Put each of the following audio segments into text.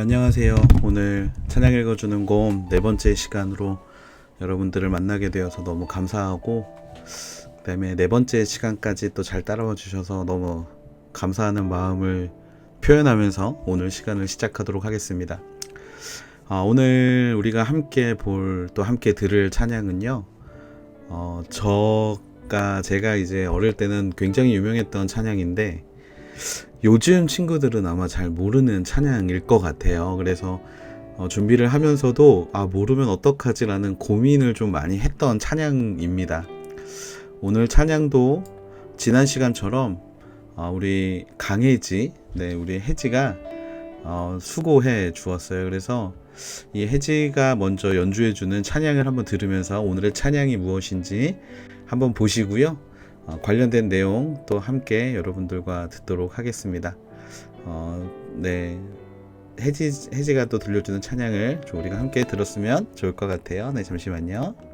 네, 안녕하세요. 오늘 찬양 읽어주는 곰 네 번째 시간으로 여러분들을 만나게 되어서 너무 감사하고, 그 다음에 네 번째 시간까지 또 잘 따라와 주셔서 너무 감사하는 마음을 표현하면서 오늘 시간을 시작하도록 하겠습니다. 아, 오늘 우리가 함께 볼, 또 함께 들을 찬양은요, 어, 저가, 제가 이제 어릴 때는 굉장히 유명했던 찬양인데, 요즘 친구들은 아마 잘 모르는 찬양일 것 같아요. 그래서 어, 준비를 하면서도 아 모르면 어떡하지라는 고민을 좀 많이 했던 찬양입니다. 오늘 찬양도 지난 시간처럼 어, 우리 강혜지, 네 우리 혜지가 어, 수고해 주었어요. 그래서 이 혜지가 먼저 연주해 주는 찬양을 한번 들으면서 오늘의 찬양이 무엇인지 한번 보시고요. 어, 관련된 내용 또 함께 여러분들과 듣도록 하겠습니다. 어, 네. 해지, 해지가 또 들려주는 찬양을 좀 우리가 함께 들었으면 좋을 것 같아요. 네, 잠시만요.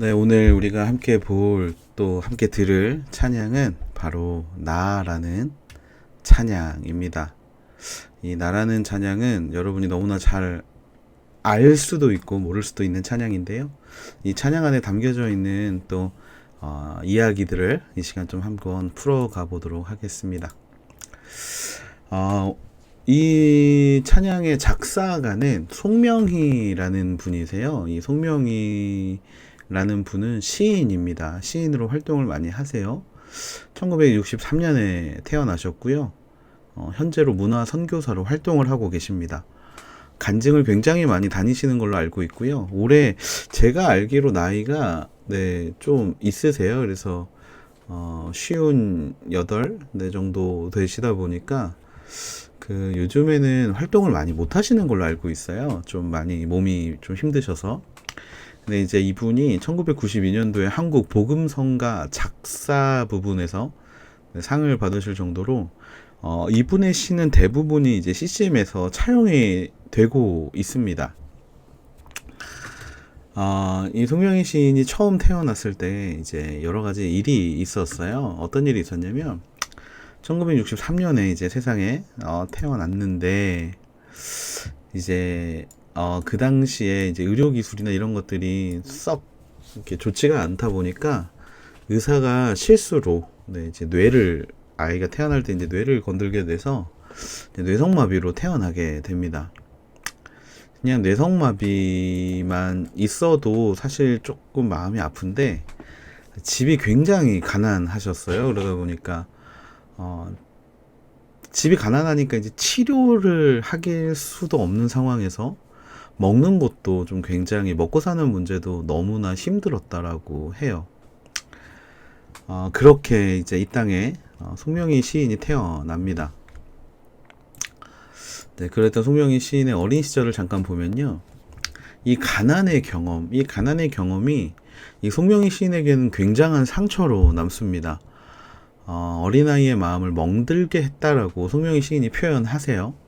네, 오늘 우리가 함께 볼 또 함께 들을 찬양은 바로 나라는 찬양입니다. 이 나라는 찬양은 여러분이 너무나 잘 알 수도 있고 모를 수도 있는 찬양인데요. 이 찬양 안에 담겨져 있는 또 어, 이야기들을 이 시간 좀 한번 풀어가 보도록 하겠습니다. 어, 이 찬양의 작사가는 송명희라는 분이세요. 이 송명희 라는 분은 시인입니다. 시인으로 활동을 많이 하세요. 1963년에 태어나셨고요. 어, 현재로 문화 선교사로 활동을 하고 계십니다. 간증을 굉장히 많이 다니시는 걸로 알고 있고요. 올해 제가 알기로 나이가 네, 좀 있으세요. 그래서 어, 쉬운 여덟 네 정도 되시다 보니까 그 요즘에는 활동을 많이 못 하시는 걸로 알고 있어요. 좀 많이 몸이 좀 힘드셔서. 근데 이제 이분이 1992년도에 한국 복음성가 작사 부분에서 상을 받으실 정도로 어, 이분의 시는 대부분이 이제 CCM에서 차용이 되고 있습니다. 어, 이 송명희 시인이 처음 태어났을 때 이제 여러 가지 일이 있었어요. 어떤 일이 있었냐면 1963년에 이제 세상에 어, 태어났는데 이제 어, 그 당시에 이제 의료 기술이나 이런 것들이 썩 이렇게 좋지가 않다 보니까 의사가 실수로 네, 이제 뇌를 아이가 태어날 때 이제 뇌를 건들게 돼서 뇌성마비로 태어나게 됩니다. 그냥 뇌성마비만 있어도 사실 조금 마음이 아픈데 집이 굉장히 가난하셨어요. 그러다 보니까 어, 집이 가난하니까 이제 치료를 하길 수도 없는 상황에서 먹는 것도 좀 굉장히 먹고 사는 문제도 너무나 힘들었다라고 해요. 어, 그렇게 이제 이 땅에 어, 송명희 시인이 태어납니다. 네, 그랬던 송명희 시인의 어린 시절을 잠깐 보면요. 이 가난의 경험, 이 가난의 경험이 이 송명희 시인에게는 굉장한 상처로 남습니다. 어, 어린아이의 마음을 멍들게 했다라고 송명희 시인이 표현하세요.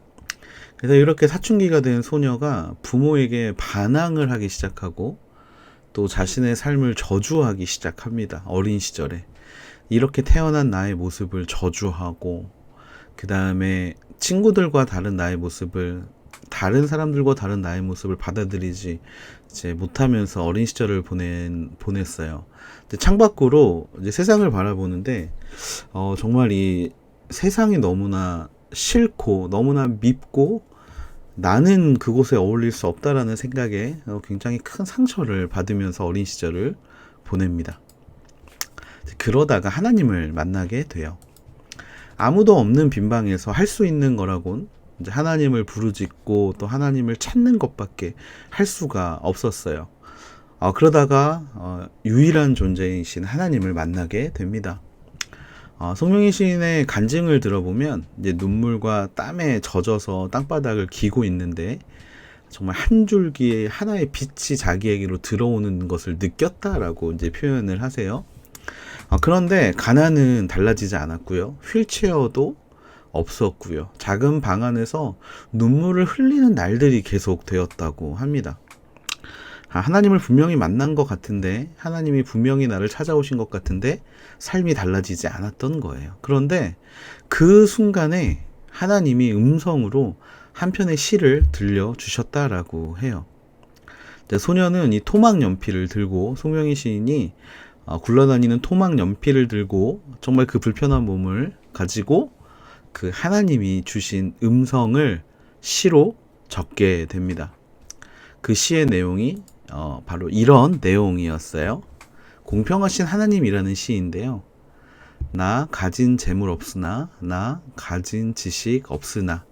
그래서 이렇게 사춘기가 된 소녀가 부모에게 반항을 하기 시작하고 또 자신의 삶을 저주하기 시작합니다. 어린 시절에. 이렇게 태어난 나의 모습을 저주하고 그 다음에 친구들과 다른 나의 모습을 다른 사람들과 다른 나의 모습을 받아들이지 이제 못하면서 어린 시절을 보낸 보냈어요. 창밖으로 이제 세상을 바라보는데 어, 정말 이 세상이 너무나 싫고 너무나 밉고 나는 그곳에 어울릴 수 없다라는 생각에 어, 굉장히 큰 상처를 받으면서 어린 시절을 보냅니다. 그러다가 하나님을 만나게 돼요. 아무도 없는 빈방에서 할 수 있는 거라곤 이제 하나님을 부르짖고 또 하나님을 찾는 것밖에 할 수가 없었어요. 어, 그러다가 어, 유일한 존재이신 하나님을 만나게 됩니다. 어, 송명희 시인의 간증을 들어보면 이제 눈물과 땀에 젖어서 땅바닥을 기고 있는데 정말 한 줄기의 하나의 빛이 자기에게로 들어오는 것을 느꼈다라고 이제 표현을 하세요. 어, 그런데 가난은 달라지지 않았고요. 휠체어도 없었고요. 작은 방 안에서 눈물을 흘리는 날들이 계속 되었다고 합니다. 아, 하나님을 분명히 만난 것 같은데, 하나님이 분명히 나를 찾아오신 것 같은데, 삶이 달라지지 않았던 거예요. 그런데 그 순간에 하나님이 음성으로 한 편의 시를 들려주셨다라고 해요. 이제 소녀는 이 토막 연필을 들고, 송명희 시인이 어, 굴러다니는 토막 연필을 들고, 정말 그 불편한 몸을 가지고 그 하나님이 주신 음성을 시로 적게 됩니다. 그 시의 내용이 어, 바로 이런 내용이었어요. 공평하신 하나님이라는 시인데요. 나 가진 재물 없으나, 나 가진 지식 없으나,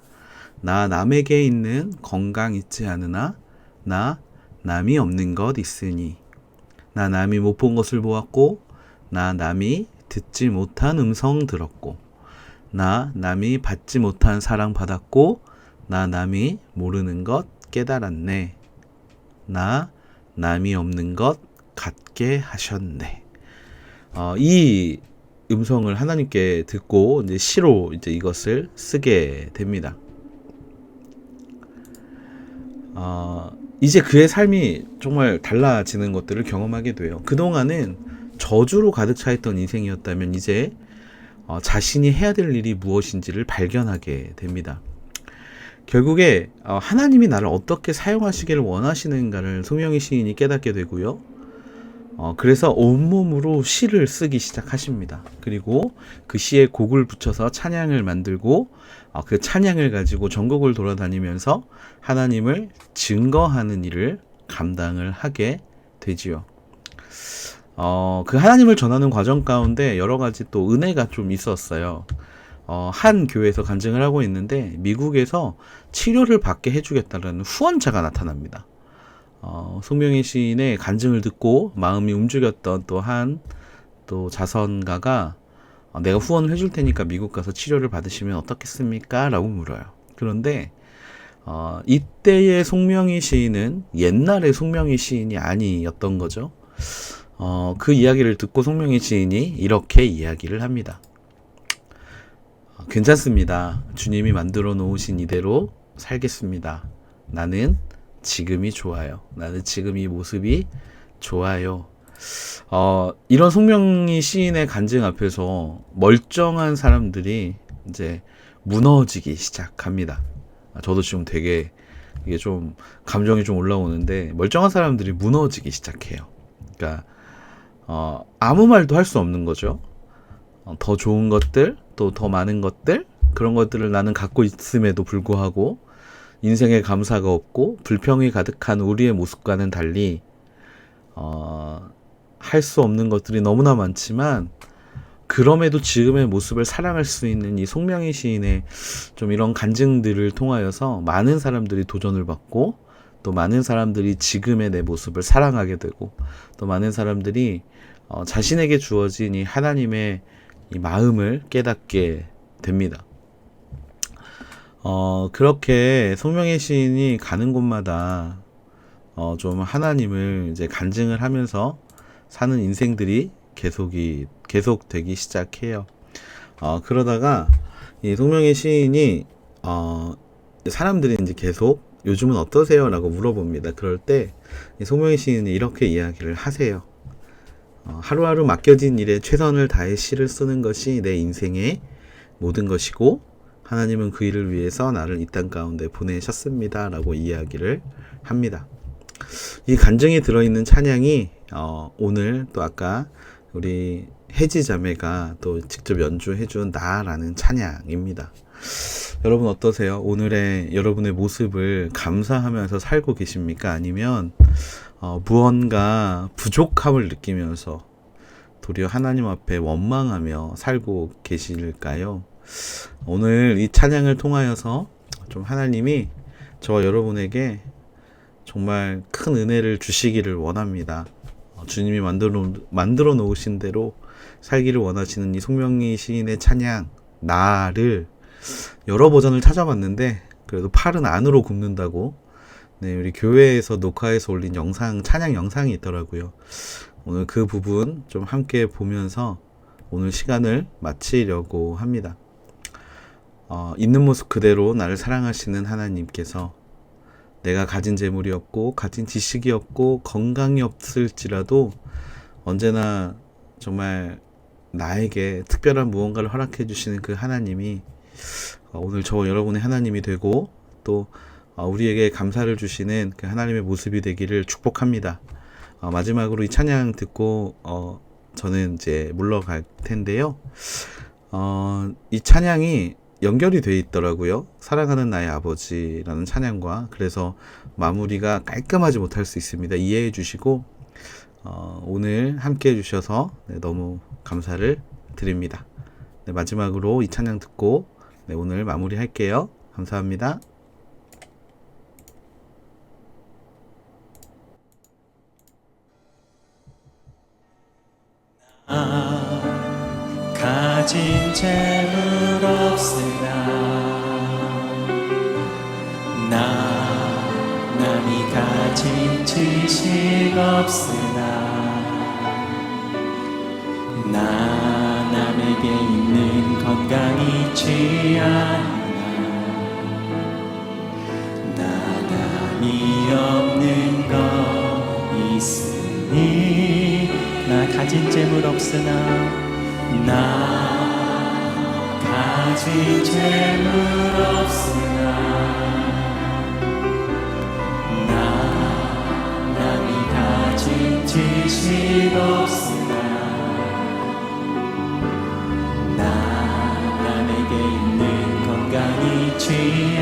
나 남에게 있는 건강 있지 않으나, 나 남이 없는 것 있으니, 나 남이 못 본 것을 보았고, 나 남이 듣지 못한 음성 들었고, 나 남이 받지 못한 사랑 받았고, 나 남이 모르는 것 깨달았네. 나 남이 없는 것 같게 하셨네. 어, 이 음성을 하나님께 듣고 이제 시로 이제 이것을 쓰게 됩니다. 어, 이제 그의 삶이 정말 달라지는 것들을 경험하게 돼요. 그동안은 저주로 가득 차 있던 인생이었다면 이제 어, 자신이 해야 될 일이 무엇인지를 발견하게 됩니다. 결국에 어, 하나님이 나를 어떻게 사용하시기를 원하시는가를 소명희 시인이 깨닫게 되고요. 어, 그래서 온몸으로 시를 쓰기 시작하십니다. 그리고 그 시에 곡을 붙여서 찬양을 만들고 어, 그 찬양을 가지고 전국을 돌아다니면서 하나님을 증거하는 일을 감당을 하게 되지요. 어, 그 하나님을 전하는 과정 가운데 여러 가지 또 은혜가 좀 있었어요. 어, 한 교회에서 간증을 하고 있는데 미국에서 치료를 받게 해주겠다는 후원자가 나타납니다. 어, 송명희 시인의 간증을 듣고 마음이 움직였던 또한 또 자선가가 어, 내가 후원을 해줄 테니까 미국 가서 치료를 받으시면 어떻겠습니까? 라고 물어요. 그런데 어, 이때의 송명희 시인은 옛날의 송명희 시인이 아니었던 거죠. 어, 그 이야기를 듣고 송명희 시인이 이렇게 이야기를 합니다. 어, 괜찮습니다. 주님이 만들어 놓으신 이대로 살겠습니다. 나는 지금이 좋아요. 나는 지금 이 모습이 좋아요. 어, 이런 송명희 시인의 간증 앞에서 멀쩡한 사람들이 이제 무너지기 시작합니다. 저도 지금 되게 이게 좀 감정이 좀 올라오는데 멀쩡한 사람들이 무너지기 시작해요. 그러니까 어, 아무 말도 할 수 없는 거죠. 어, 더 좋은 것들, 또 더 많은 것들, 그런 것들을 나는 갖고 있음에도 불구하고 인생에 감사가 없고 불평이 가득한 우리의 모습과는 달리 어, 할 수 없는 것들이 너무나 많지만 그럼에도 지금의 모습을 사랑할 수 있는 이 송명희 시인의 좀 이런 간증들을 통하여서 많은 사람들이 도전을 받고 또 많은 사람들이 지금의 내 모습을 사랑하게 되고 또 많은 사람들이 어, 자신에게 주어진 이 하나님의 이 마음을 깨닫게 됩니다. 어, 그렇게 송명의 시인이 가는 곳마다 어, 좀 하나님을 이제 간증을 하면서 사는 인생들이 계속이 계속 되기 시작해요. 어, 그러다가 이 송명의 시인이 어, 사람들이 이제 계속 요즘은 어떠세요 라고 물어봅니다. 그럴 때이 송명의 시인이 이렇게 이야기를 하세요. 어, 하루하루 맡겨진 일에 최선을 다해 시를 쓰는 것이 내 인생의 모든 것이고 하나님은 그 일을 위해서 나를 이 땅 가운데 보내셨습니다 라고 이야기를 합니다. 이 간증이 들어있는 찬양이 어, 오늘 또 아까 우리 혜지 자매가 또 직접 연주해준 나라는 찬양입니다. 여러분 어떠세요? 오늘의 여러분의 모습을 감사하면서 살고 계십니까? 아니면 어, 무언가 부족함을 느끼면서 도리어 하나님 앞에 원망하며 살고 계실까요? 오늘 이 찬양을 통하여서 좀 하나님이 저와 여러분에게 정말 큰 은혜를 주시기를 원합니다. 어, 주님이 만들어, 만들어 놓으신 대로 살기를 원하시는 이 송명희 시인의 찬양, 나를 여러 버전을 찾아봤는데, 그래도 팔은 안으로 굽는다고, 네, 우리 교회에서 녹화해서 올린 영상, 찬양 영상이 있더라고요. 오늘 그 부분 좀 함께 보면서 오늘 시간을 마치려고 합니다. 어, 있는 모습 그대로 나를 사랑하시는 하나님께서 내가 가진 재물이 없고 가진 지식이 없고 건강이 없을지라도 언제나 정말 나에게 특별한 무언가를 허락해 주시는 그 하나님이 어, 오늘 저 여러분의 하나님이 되고 또 어, 우리에게 감사를 주시는 그 하나님의 모습이 되기를 축복합니다. 어, 마지막으로 이 찬양 듣고 어, 저는 이제 물러갈 텐데요. 어, 이 찬양이 연결이 돼 있더라고요. 사랑하는 나의 아버지라는 찬양과 그래서 마무리가 깔끔하지 못할 수 있습니다. 이해해 주시고 어, 오늘 함께 해 주셔서 네, 너무 감사를 드립니다. 네, 마지막으로 이 찬양 듣고 네, 오늘 마무리할게요. 감사합니다. 가진 재물 없으나 나 남이 가진 지식 없으나 나 남에게 있는 건강이 않으나 나감이 없는 것 있으니 나 가진 재물 없으나 나 가진 재물 없으나 나 남이 가진 지식 없으나 나 남에게 있는 건강이 있지